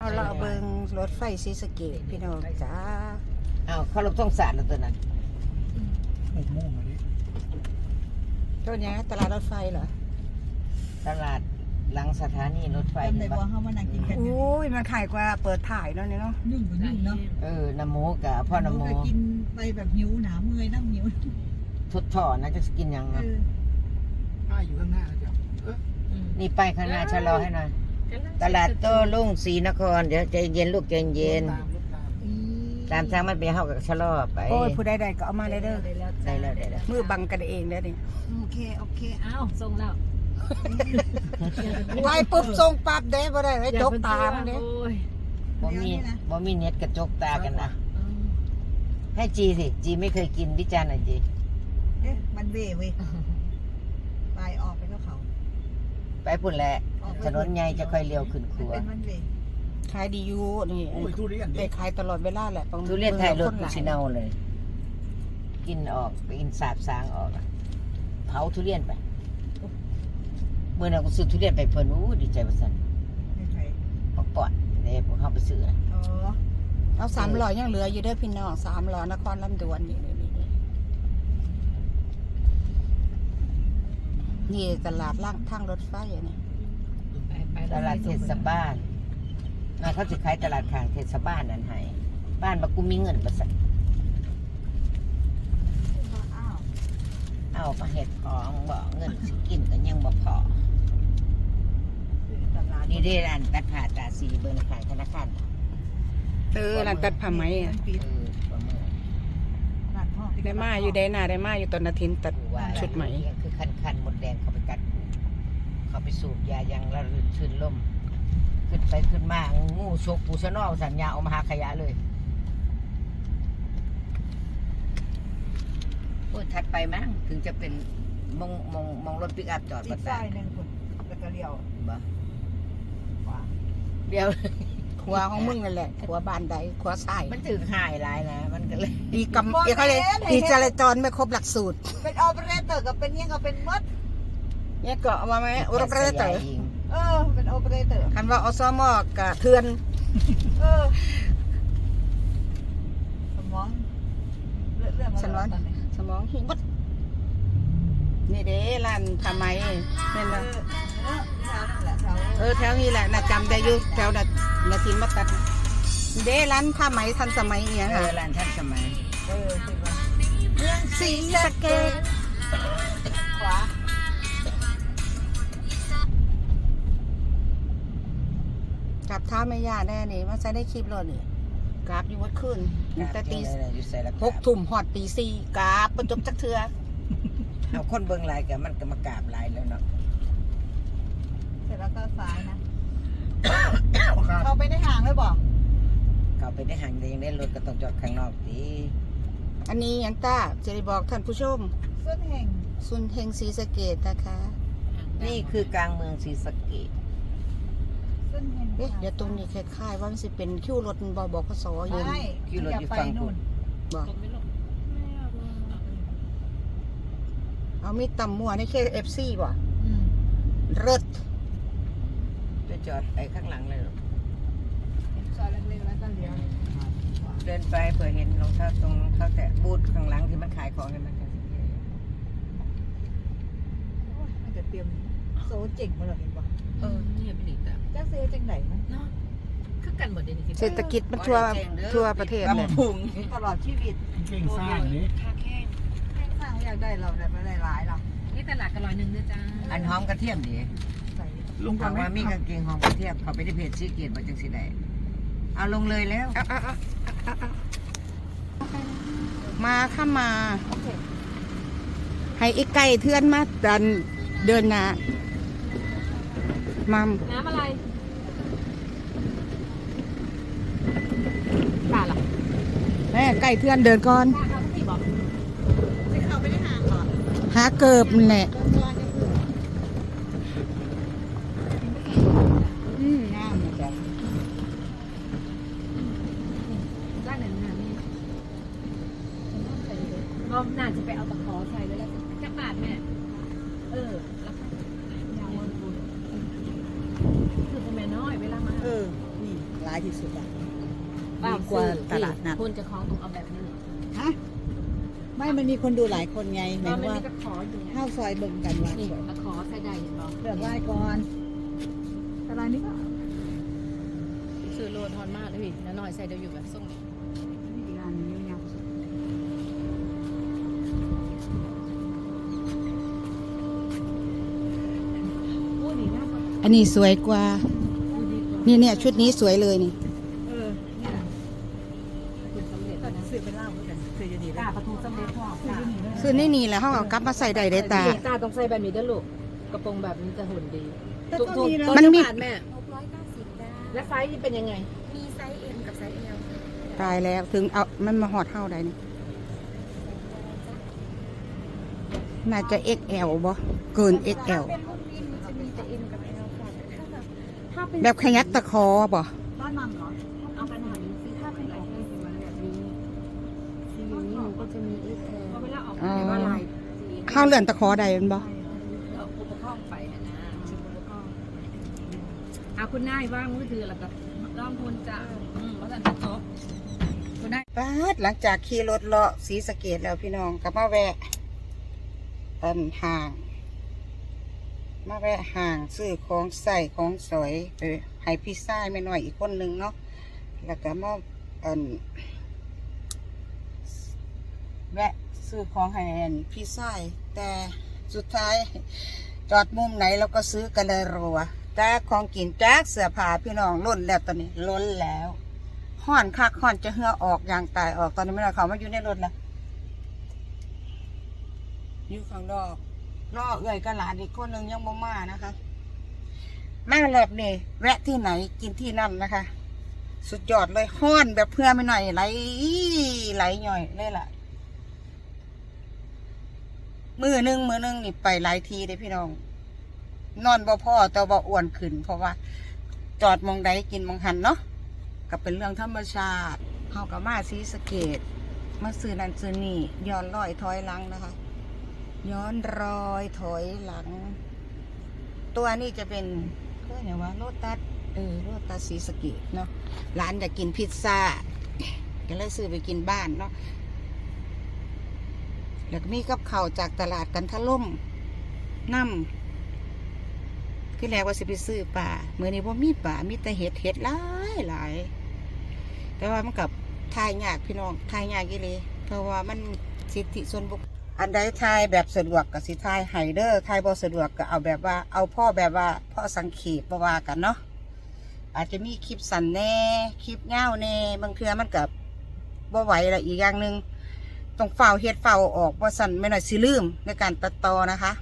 เอาเราเบิงรถไฟซีสะเกตพี่น้องจ้าอ้าวเขาลบท่องสารแล้วตัวนั้นหกโมงอะดิตัวเนี้ยตลาดรถไฟเหรอตลาดหลังสถานีรถไฟจำได้นี่บ่ปะเฮามานั่งกินกันอุ้ยมันขายกว่าเปิดถ่ายเนาะเนี่ยเนาะนึ่งบ่นึ่งเนาะเออนโมกับพ่อนโมก็กินไปแบบหิวหนาเมื่อยน้ำหิวทุดท่อนะจะกินหยังเอเนาะอป้ายอยู่ข้างหน้าแล้วจ้ะเออนี่ไปข้างหน้าชะลอให้หน่อย ตลาดโต้รุ่งศรีนคร เดี๋ยวใจเย็นลูกใจเย็นรถตามรถตามอีตามทางมันไปเข้ากับชะลอไปโอ้ยผู้ใดๆก็เอามาได้เด้อได้แล้วได้แล้วได้แล้วมือบังกันเองได้อนี่โอเคโอเคอ้าวส่งแล้วไปปุ๊บส่งปั๊บเด้บ่ได้ไว้จกตามันเด้โอ้ยบ่มีบ่มีเน็ตกระจกตากันนะอืมให้จีสิ จีไม่เคยกินวิจารณ์หน่อยจีเอ๊ะมันเว่เว้ยไปออกไปแล้วเขา ไปพุ่นแหละออกไป ถนนใหญ่จะค่อยเลี้ยวขึ้นคมันรัวเป็นมันเว่ขายดีอยู่นี่โอ้ยทุเรียนได้เด็กขายตลอดเวลาแหละต้องทุเรียนไทยรถคนหกุลายชิเนาเลย กินออกไปกินสาบสางออกอะเผาทุเรียนไปเมื่อนั้นกูซื้อทุเรียนไปเพิ่นอู้ดีใจประสันไม่ใช่ปักปอดเด้พวกเขาไปซื้อนะอ๋อเอาสามร้อยยังเหลืออยู่เด้อพี่น้องสามร้อยนครลำดวนนี่นี่นี่นี่นี่ตลาดล่างทางรถไฟอะนี่ไปไป ตลาดเทศบาลนะเขาจะขายตลาดข้างเทศบาลนั่นให้บ้านบักกูมีเงินประสันอ้าวเอามาเห็ดของบอกเงินสิกินก็ยังบ่พอซื้อตลาดนี่ได้ร้านตัดผ่าตาสีเบอร์ในขายธนาคารเออร้านตัดผ้าไหมอะปิดเออประเมินร้านทองได้มาอยู่ได้หน้าได้มาอยู่ตอนนาทินตัดว่าชุดไหมคือคันคันๆหมดแดงเขาไปกัดกู เขาไปสูบยายังระลื่นชื่นลม ขึ้นไปขึ้นมางูชกปูชะนอสัญญาเอามาหาขยะเลยพูดถัดไปมั้งถึงจะเป็นมองมองมองรถปิกอัพจอดอีประกตาซ้ายหนึงคุณแล้วก็เลี้ยวบ่ขวาเดี๋ยว ขวาของมึงนั่นแหละขวาบ้านใดขวาซ้ายมันถือหายหลายนะ มันก็เลยอีกำอีกเขาเลยอีจราจรไม่ครบหลักสูตร เป็นออเปอเรเตอร์กับเป็นยังกับเป็นมด เนี่ยก็เอามาไหมอุรประเตอร์เออเป็นออเปอเรเตอร์คันว่าอสมกะเทือนเออสมองเลือดเลือดมาสมองตอนนี้สมองหิวดนี่เด้ร้านทำไมเนี่ยเอนะอเออแถวนั่นแหละแถวเออแถวนี้แหละน่ะจำได้อยู่แถวน่ะนาทินมาตัดเด้ร้านผ้าไหมทันสมัยเนี่ยเอค่ะอร้านท่านสมัยเออคือว่าเมืองศรีสะเกษขวา กลับเท้าไม่ยาแน่นี่มันจะได้คลิปเลยนี่กราบอยู่วัดขึ้นแต่ตีอยู่ใส่ละหกทุ่มหอดตีสี่กราบประจบจักเทือเอาคนเบิ่งหลายกับมันก็มากราบหลายแล้วเนาะเสร็จแล้วก็ซ้ายนะพ่อค้าเข้าไปในห่างเลยบอกเข้าไปได้ห่างแต่ยังได้รถก็ต้องจอดข้างนอกดีอันนี้ยังต้าจะได้บอกท่านผู้ชมส้นแห่งสุนเฮงศรีสะเกดนะคะ นี่คือกลางเมืองศรีสะเกษส้นแห่ง เอ๊ะเดี๋ยวตรงนี้คล้ายๆว่ามันสิเป็นคิวรถบอบกสอยู่ใช่ขี่รถอย่าอยู่ไปฝั่งนู่คุนณบอกลงไม่ลงเอามีตำมัวในเคเอฟซีบ่อืมเริดไปจอดไปข้างหลังเลยซอยเล็กๆแล้วก็เลี้ยวเดินไปเผื่อเห็นรองเท้าตรงรองเท้าแตะบูธข้างหลังที่มันขายของให้มันก็โอ้ยมันจะเตรียมโซเจ๋งมาเลยเห็นปะ เออนี่ไม่ดีแต่จ้าเซจังไหนนะเนาะคือกันหมดเลยนี่เศรษฐกิจมันทั่วทั่วประเทศเลยกำพุงตลอดชีวิตเก่งสร้างนี้ค่าแข้งแม่งสร้างอยากได้เราได้มาได้หลายเรานี่ตลาดกระลอยหนึ่งด้วยจ้าอันหอมกระเทียมดีใส่ลุงก่อถานมไหมว่ามีกางเกงหอมกระเทียมเขาไปที่เพจซีเกียรติมาจังสิได้เอาลงเลยแล้วเอาเอาเอาเอาเอามาข้ามาโอเคให้อีกไก่เทือนมาดันเดินหน้า มาน้ำอะไรป่าล่ะแม่ไก่เทือนเดินก่อนป่าเขาที่บอกจะเข้าไปได้ห่างก่อนหาเกิบนั่นแหละเดินก่อนจะคืออืมงามจ้ะด้านไหนน้ำนี่งอมน่าจะไปเอาตะขอใส่ไว้แล้วจะบาทแม่ เออแล้วก็ยาวมันบุญ คือเป็นแม่น้อยเวลามาเออ นี่หลายายที่สุดอะเปล่าดีกว่าตลาดนัด คุณจะคล้องตรงเอาแบบนี้ฮะ ไม่ มันมีคนดูหลายคนไงหตมาอยนถึงมันว่ามีตะขออยู่เนี่ยข้าวซอยเบิ่งกันว่านี่สวยตะขอใส่ได้เห็นบ่เลือกไหว้ก่อนตลาดนี้ก็ ซื้อโลทอนมากเลยพี่แล้วหน่อยใส่เดี๋ยวอยู่แบบส่งนี่ นะอันนี้สวยกว่า นี่เนี่ยชุดนี้สวยเลยนี่เออเนี่ยคุณสำเร็จก็แล้วนะซื้อไปเล่าเหมือนกันซื้ออยู่นี่เลตายประตูสำเร็จพ่อซื้ออยู่นี่เลยคือนี่นี่แหละเขาเอากลับมาใส่ได้ได้ตา ตาต้องใส่แบบนี้ด้วยลูกกระโปรงแบบนี้จะหุ่นดีแต่ก็มีนะมันมีแม่หกร้อยเก้าสิบได้และไซส์นี่เป็นยังไง มีไซส์ M กับไซส์ L ตายแล้วถึงเอามันมาหอดเท่าใดนี่น่าจะ XL บ่เกิน XL เป็นรุ่ เป็นแบบขยักตะคอบ่บ้านมันเหรอเอาปัญหานี้สิถ้าเป็นออกเป็นสีแบบนี้สีอย่างนี้หนูก็จะมี XL เวลาออกอ๋อว่าลายสีเข้าเลื่อนตะคอใดมันบ่เอาอุปกรณ์ไปนะนะชิมอุปกรณ์เอาคุณนายว่างมือถือแล้วก็ลองคุณจะอืมว่าสันจะจบคุณนายปาดหลังจากขี่รถเลาะสีสะเกตแล้วพี่น้องก็มาแวะอันห่าง มาแวะห่างซื้อของใส่ของสวยไปให้พี่ชายไม่น้อยอีกคนนึงเนาะแล้วก็มาอันแวะซื้อของให้อันพี่ชายแต่สุดท้ายจอดมุมไหนเราก็ซื้อกันเลยรัวแต่ของกินแจ๊กเสื้อผ้าพี่น้องล้นแล้วตอนนี้ล้นแล้วห่อนคักห่อนจะเหือออกอย่างตายออกตอนนี้ไม่ได้เขามาอยู่ในรถแล้วอยู่ข้างนอก รอเอื่อยกับหลานอีกคนหนึ่งยังบ่มานะคะแม่แบบนี้แวะที่ไหนกินที่นั่นนะคะ สุดยอดเลยห้อนแบบเพื่อไม่หน่อยไหลไหลหน่อยเลยล่ะ มือหนึ่งมือหนึ่งนี่ไปหลายทีเลยพี่น้อง นอนบ่พ่อแต่บ่อ้วนขึ้น เพราะว่า จอดมองใดกินมองหันเนาะก็เป็นเรื่องธรรมชาติเฮากับมาซีสเกตมาซื้อนั่นซื้อนี่ย้อนรอยถอยลังนะคะ ย้อนรอยถอยหลัง ตัวนี้จะเป็นก็อย่างว่าโรตัสเออโรตัสซีสกตเนาะร้านอยากกินพิซซ่าก็เลยซื้อไปกินบ้านเนาะแล้วก็มีกับเขาวจากตลาดกันทะล่มน้ำคือแรกว่าสิไปซื้อป่าเมื่อนี้ว่ามีป่ามีแต่เห็ดเห็ดหลายหลายแต่ว่ามันกับทายยากพี่น้องทายยากกี่เลยเพราะว่ามันสิทธิส่วนบุคคล อันใดทายแบบสะดวกกับสิทายไฮเดอร์ทายบ่สะดวกก็เอาแบบว่าเอาพ่อแบบว่าพ่อสังเขปบ่ว่ากันเนาะอาจจะมีคลิปสั้นแน่คลิปเงาวแน่บางเทื่อมันกับบ่ไหวละอีกอย่างหนึ่งต้องเฝ้าเฮ็ดเฝ้าออกว่สั่นไม่น่อยสิลืมในการตัดต่อนะคะ